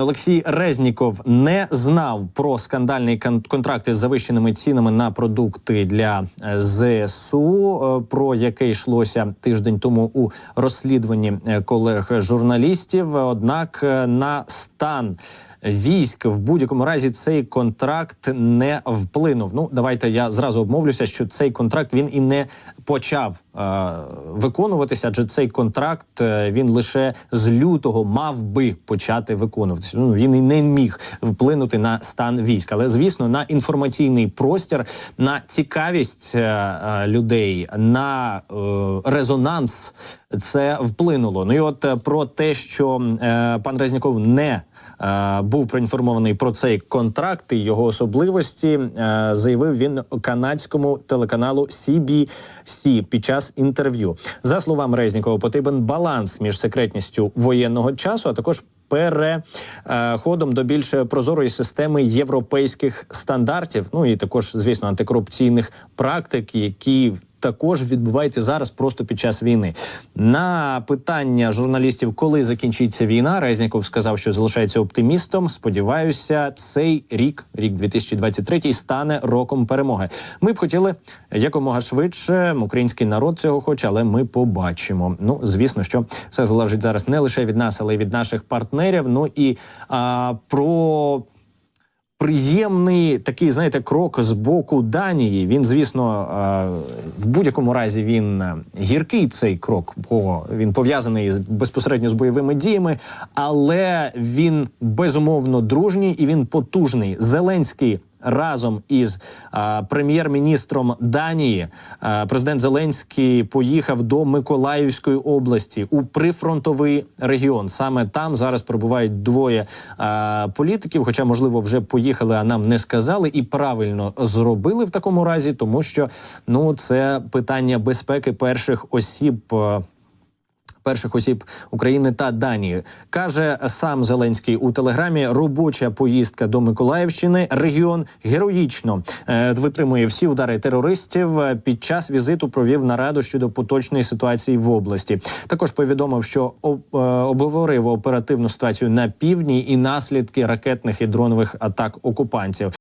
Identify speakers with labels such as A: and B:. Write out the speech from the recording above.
A: Олексій Резніков не знав про скандальні кон- контракти з завищеними цінами на продукти для е, ЗСУ, е, про яке йшлося тиждень тому у розслідуванні е, колег журналістів. Однак на стан військ в будь-якому разі цей контракт не вплинув. Ну давайте я зразу обмовлюся, що цей контракт він і не почав е, виконуватися, адже цей контракт е, він лише з лютого мав би почати виконуватися. Ну він і не міг вплинути на стан військ, але звісно, на інформаційний простір, на цікавість е, е, людей, на е, резонанс це вплинуло. Ну і от е, про те, що е, пан Резніков не е, був проінформований про цей контракт і його особливості, е, заявив він канадському телеканалу CBC під час інтерв'ю. За словами Резнікова, потрібен баланс між секретністю воєнного часу, а також переходом до більш прозорої системи європейських стандартів. Ну і також, звісно, антикорупційних практик, які також відбуваються зараз просто під час війни. На питання журналістів, коли закінчиться війна, Резніков сказав, що залишається оптимістом. Сподіваюся, цей рік, рік 2023, стане роком перемоги. Ми б хотіли якомога швидше. Український народ цього хоче, але ми побачимо. Ну, звісно, що все залежить зараз не лише від нас, але й від наших партнерів. Ну і а, про приємний такий, знаєте, крок з боку Данії. Він, звісно, е, в будь-якому разі він е, гіркий цей крок, бо він пов'язаний з безпосередньо з бойовими діями, але він безумовно дружній і він потужний. Зеленський. Разом із прем'єр-міністром Данії президент Зеленський поїхав до Миколаївської області у прифронтовий регіон. Саме там зараз перебувають двоє політиків, хоча можливо вже поїхали, а нам не сказали, і правильно зробили в такому разі, тому що ну це питання безпеки перших осіб. Перших осіб України та Данії каже сам Зеленський у телеграмі. Робоча поїздка до Миколаївщини. Регіон героїчно е, витримує всі удари терористів. Е, Під час візиту провів нараду щодо поточної ситуації в області. Також повідомив, що е, обговорив оперативну ситуацію на півдні і наслідки ракетних і дронових атак окупантів.